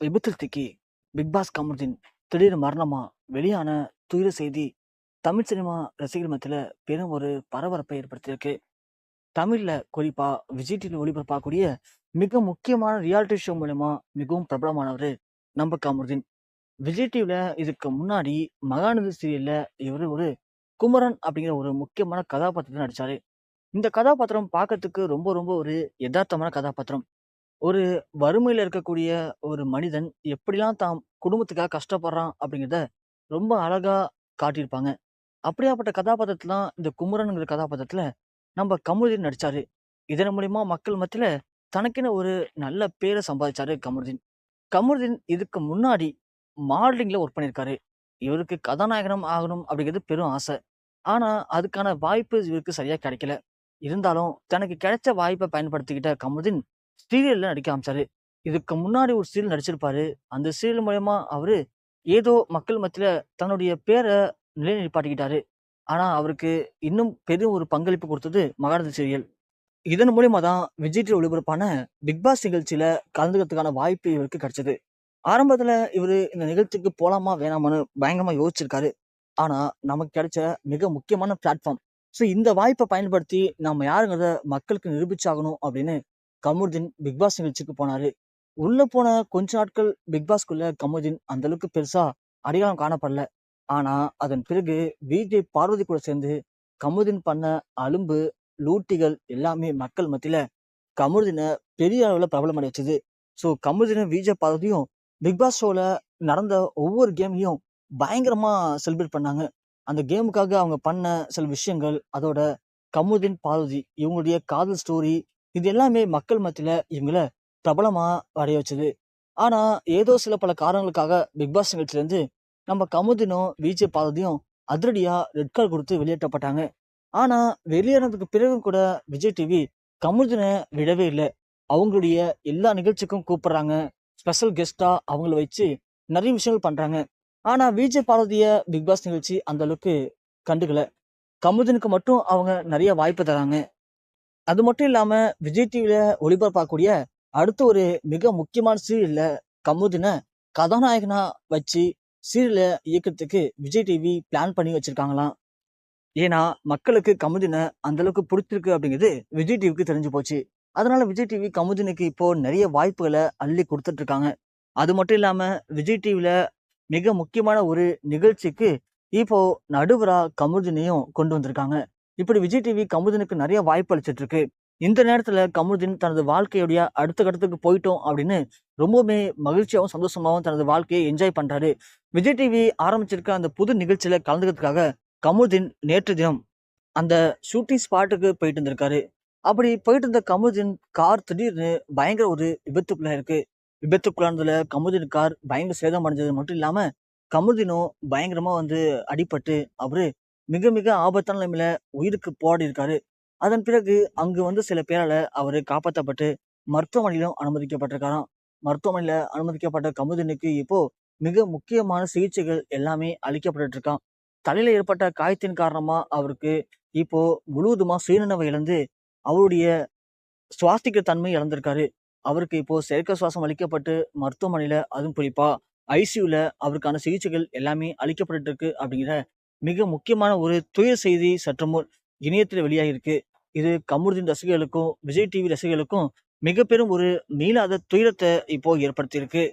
விபத்தில் திக்கி big pass Kamaruddin திடீர் மரணமா? வெளியான துயர செய்தி தமிழ் சினிமா ரசிகர் மத்தியில் பெரும் ஒரு பரபரப்பை ஏற்படுத்தியிருக்கு. தமிழ்ல குறிப்பா விஜய் டிவி ஒளிபரப்பாகக்கூடிய மிக முக்கியமான ரியாலிட்டி ஷோ மூலயமா மிகவும் பிரபலமானவர் நம்ம கமருதீன் விஜய் டிவியில் இதுக்கு முன்னாடி மகாநதி சீரியல்ல இவர் ஒரு குமரன் அப்படிங்கிற ஒரு முக்கியமான கதாபாத்திரத்தை நடிச்சாரு. இந்த கதாபாத்திரம் பார்க்கறதுக்கு ரொம்ப ரொம்ப ஒரு யதார்த்தமான கதாபாத்திரம். ஒரு வறுமையில் இருக்கக்கூடிய ஒரு மனிதன் எப்படிலாம் தாம் குடும்பத்துக்காக கஷ்டப்படுறான் அப்படிங்கிறத ரொம்ப அழகாக காட்டியிருப்பாங்க. அப்படியாப்பட்ட கதாபாத்திரத்தில் தான் இந்த குமரனுங்கிற கதாபாத்திரத்தில் நம்ம கமருதீன் நடித்தார் இதன் மூலிமா மக்கள் மத்தியில் தனக்கென ஒரு நல்ல பேரை சம்பாதிச்சாரு கமருதீன். கமருதீன் இதுக்கு முன்னாடி மாடலிங்கில் ஒர்க் பண்ணியிருக்காரு. இவருக்கு கதாநாயகனம் ஆகணும் அப்படிங்கிறது பெரும் ஆசை. ஆனால் அதுக்கான வாய்ப்பு இவருக்கு சரியாக கிடைக்கல. இருந்தாலும் தனக்கு கிடைச்ச வாய்ப்பை பயன்படுத்திக்கிட்ட கமருதீன் சீரியலில் நடிக்க ஆரம்பிச்சாரு. இதுக்கு முன்னாடி ஒரு சீரியல் நடிச்சிருப்பாரு. அந்த சீரியல் மூலயமா அவரு ஏதோ மக்கள் மத்தியில தன்னுடைய பேரை நிலைநிற்பாட்டிக்கிட்டாரு ஆனா அவருக்கு இன்னும் பெரும் ஒரு பங்களிப்பு கொடுத்தது மகாநதி சீரியல். இதன் மூலியமா தான் விஜய் டிவி ஒளிபரப்பான பிக் பாஸ் நிகழ்ச்சியில கலந்துக்கிறதுக்கான வாய்ப்பு இவருக்கு கிடைச்சது. ஆரம்பத்துல இவரு இந்த நிகழ்ச்சிக்கு போலாமா வேணாமான்னு பயங்கரமா யோசிச்சிருக்காரு. ஆனா நமக்கு கிடைச்ச மிக முக்கியமான பிளாட்ஃபார்ம் ஸோ இந்த வாய்ப்பை பயன்படுத்தி நம்ம யாருங்கிறத மக்களுக்கு நிரூபிச்சாகணும் அப்படின்னு கமருதீன் பிக் பாஸ் நிகழ்ச்சிக்கு போனாரு. உள்ள போன கொஞ்ச நாட்கள் பிக் பாஸ்க்குள்ள கமருதீன் அந்த அளவுக்கு பெருசா அடையாளம் காணப்படல. ஆனா அதன் பிறகு விஜய் பார்வதி கூட சேர்ந்து கமருதீன் பண்ண அலும்பு லூட்டிகள் எல்லாமே மக்கள் மத்தியில கமருதீனை பெரிய அளவில் பிரபலம் அடைச்சது ஸோ கமருதீனும் விஜய் பார்வதியும் பிக்பாஸ் ஷோவில் நடந்த ஒவ்வொரு கேமையும் பயங்கரமாக செலிப்ரேட் பண்ணாங்க. அந்த கேமுக்காக அவங்க பண்ண சில விஷயங்கள் அதோட கமுதீன் பார்வதி இவங்களுடைய காதல் ஸ்டோரி இது எல்லாமே மக்கள் மத்தியில் இவங்கள பிரபலமாக அடைய வச்சது. ஆனால் ஏதோ சில பல காரணங்களுக்காக பிக்பாஸ் நிகழ்ச்சியிலேருந்து நம்ம கமுதினும் விஜய் பாரதியும் அதிரடியாக ரெட் கார்டு கொடுத்து வெளியேற்றப்பட்டாங்க. ஆனால் வெளியேறதுக்கு பிறகு கூட விஜய் டிவி கமுதினை விடவே இல்லை. அவங்களுடைய எல்லா நிகழ்ச்சிக்கும் கூப்பிடுறாங்க. ஸ்பெஷல் கெஸ்ட்டாக அவங்கள வச்சு நிறைய விஷயங்கள் பண்ணுறாங்க ஆனால் விஜய் பாரதிய பிக்பாஸ் நிகழ்ச்சி அந்த அளவுக்கு கமுதினுக்கு மட்டும் அவங்க நிறைய வாய்ப்பு தராங்க. அது மட்டும் இல்லாம விஜய் டிவில ஒளிபரப்பாக்கூடிய அடுத்த ஒரு மிக முக்கியமான சீரியல்ல கமுதினை கதாநாயகனா வச்சு சீரியலை இயக்கத்துக்கு விஜய் டிவி பிளான் பண்ணி வச்சிருக்காங்களாம். ஏன்னா மக்களுக்கு கமுதினை அந்த அளவுக்கு பிடிச்சிருக்கு அப்படிங்கிறது விஜய் டிவிக்கு தெரிஞ்சு போச்சு. அதனால விஜய் டிவி கமுதினுக்கு இப்போ நிறைய வாய்ப்புகளை அள்ளி கொடுத்துட்டு இருக்காங்க அது மட்டும் இல்லாம விஜய் டிவில மிக முக்கியமான ஒரு நிகழ்ச்சிக்கு இப்போ நடுவரா கமுதினையும் கொண்டு வந்திருக்காங்க. இப்படி விஜய் டிவி கமுதனுக்கு நிறைய வாய்ப்பு அளிச்சிட்டு இருக்கு இந்த நேரத்துல கமுதின் தனது வாழ்க்கையுடைய அடுத்த கட்டத்துக்கு போயிட்டோம் அப்படின்னு ரொம்பவுமே மகிழ்ச்சியாகவும் சந்தோஷமாகவும் தனது வாழ்க்கையை என்ஜாய் பண்றாரு. விஜய் டிவி ஆரம்பிச்சிருக்க அந்த புது நிகழ்ச்சியில கலந்துக்கிறதுக்காக கமுதின் நேற்று தினம் அந்த ஷூட்டிங் ஸ்பாட்டுக்கு போயிட்டு இருந்திருக்காரு அப்படி போயிட்டு இருந்த கமுதின் கார் திடீர்னு பயங்கர ஒரு விபத்துக்குள்ள இருக்கு. விபத்துக்குள்ளானதுல கமுதின் கார் பயங்கர சேதம் அடைஞ்சது மட்டும் இல்லாம கமுதினும் பயங்கரமா வந்து அடிபட்டு அவரு மிக மிக ஆபத்தான நிலைமையில உயிருக்கு போராடி இருக்காரு. அதன் பிறகு அங்கு வந்து சில பேரால அவர் காப்பாற்றப்பட்டு மருத்துவமனையிலும் அனுமதிக்கப்பட்டிருக்காராம். மருத்துவமனையில அனுமதிக்கப்பட்ட கமுதினுக்கு இப்போ மிக முக்கியமான சிகிச்சைகள் எல்லாமே அளிக்கப்பட்டு இருக்கான் தலையில ஏற்பட்ட காயத்தின் காரணமா அவருக்கு இப்போ முழுவதுமா சுயநினைவை இழந்து அவருடைய சுவாசிக்க தன்மை இழந்திருக்காரு. அவருக்கு இப்போ செயற்கை சுவாசம் அளிக்கப்பட்டு மருத்துவமனையில அதுவும் குறிப்பா ஐசியூல அவருக்கான சிகிச்சைகள் எல்லாமே அளிக்கப்பட்டு இருக்கு அப்படிங்கிற மிக முக்கியமான ஒரு துயர் செய்தி சற்று முன் இணையத்தில் வெளியாகிருக்கு இது கமருதீன் ரசிகர்களுக்கும் விஜய் டிவி ரசிகர்களுக்கும் மிக பெரும் ஒரு மீளாத துயரத்தை இப்போ ஏற்படுத்தியிருக்கு.